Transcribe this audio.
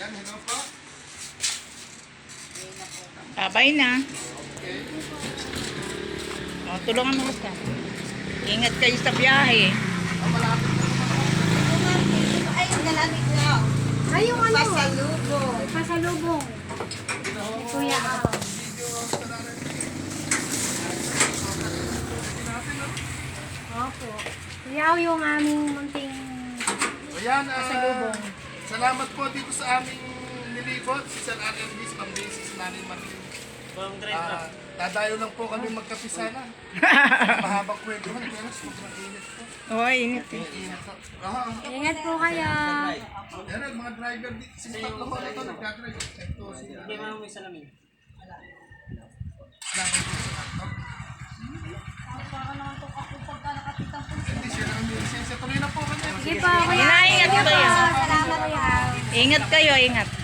Yan, hello po. Babay na. Okay. O, tulungan mo ka. Ingat kayo sa biyahe. Ay, nalamit na. Ay, yung ano? Pasalubong. Pasalubong. Ay, kuya, ah. Opo. Yaw yung aming munting Ayan, ah. pasalubong salamat po dito sa aming nilibot, si Sir RMD, pang-basis namin Marlene. Ah, dadayo lang po kami magkape sana. Mahabang kwento man, pero sobrang init po. O, init eh. Init po. Ah, ah. Ingat po kayo. Ang mga driver dito, si tatlo ko na ito, nagdadrive. Ito, si Hindi mo may salamin. Tuloy na po kanya. Sige po, Kuya. Ingat Sige po. kayo. Ingat kayo, ingat.